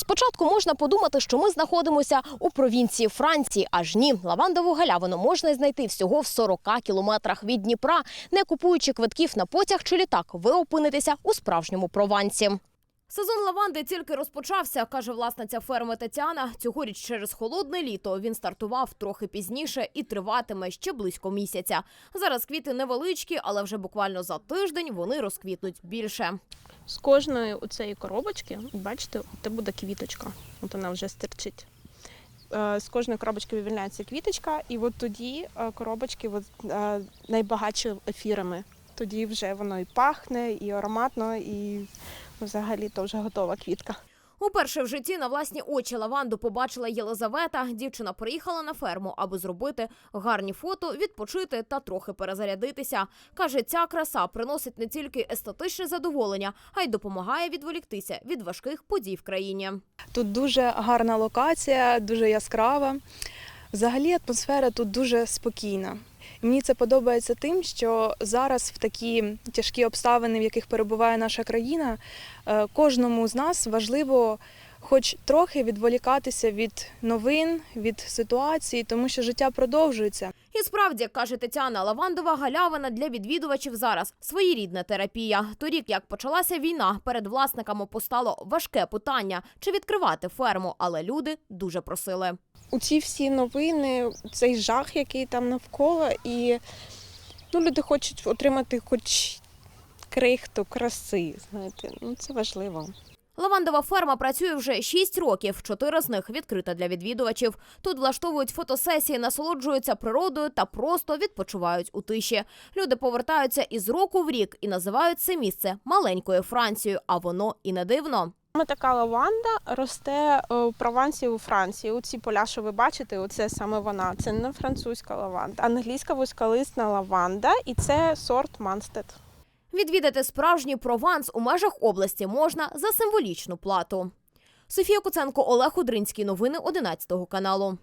Спочатку можна подумати, що ми знаходимося у провінції Франції. Аж ні, лавандову галявину можна знайти всього в 40 кілометрах від Дніпра. Не купуючи квитків на потяг чи літак, ви опинитеся у справжньому Провансі. Сезон лаванди тільки розпочався, каже власниця ферми Тетяна. Цьогоріч через холодне літо він стартував трохи пізніше і триватиме ще близько місяця. Зараз квіти невеличкі, але вже буквально за тиждень вони розквітнуть більше. З кожної оцеї коробочки, бачите, це буде квіточка. От вона вже стирчить. Е, З кожної коробочки вивільняється квіточка, і от тоді е, коробочки от, е, найбагатші ефірами. Тоді вже воно і пахне, і ароматно, і взагалі то вже готова квітка. Уперше в житті на власні очі лаванду побачила Єлизавета. Дівчина приїхала на ферму, аби зробити гарні фото, відпочити та трохи перезарядитися. Каже, ця краса приносить не тільки естетичне задоволення, а й допомагає відволіктися від важких подій в країні. Тут дуже гарна локація, дуже яскрава. Взагалі атмосфера тут дуже спокійна. Мені це подобається тим, що зараз в такі тяжкі обставини, в яких перебуває наша країна, е, кожному з нас важливо хоч трохи відволікатися від новин, від ситуації, тому що життя продовжується. І справді, каже Тетяна, лавандова галявина для відвідувачів зараз своєрідна терапія. Торік, як почалася війна, перед власниками постало важке питання, чи відкривати ферму, але люди дуже просили. У ці всі новини, цей жах, який там навколо, і ну, люди хочуть отримати хоч крихту краси. Знаєте, ну це важливо. Лавандова ферма працює вже 6 років. Чотири з них відкрита для відвідувачів. Тут влаштовують фотосесії, насолоджуються природою та просто відпочивають у тиші. Люди повертаються із року в рік і називають це місце маленькою Францією, а воно і не дивно. Саме така лаванда росте е, у Провансі у Франції. Оці поля, що ви бачите, оце саме вона. Це не французька лаванда, англійська вузьколисна лаванда, і це сорт Манстед. Відвідати справжній прованс у межах області можна за символічну плату. Софія Куценко, Олег Удринський. Новини 11 каналу.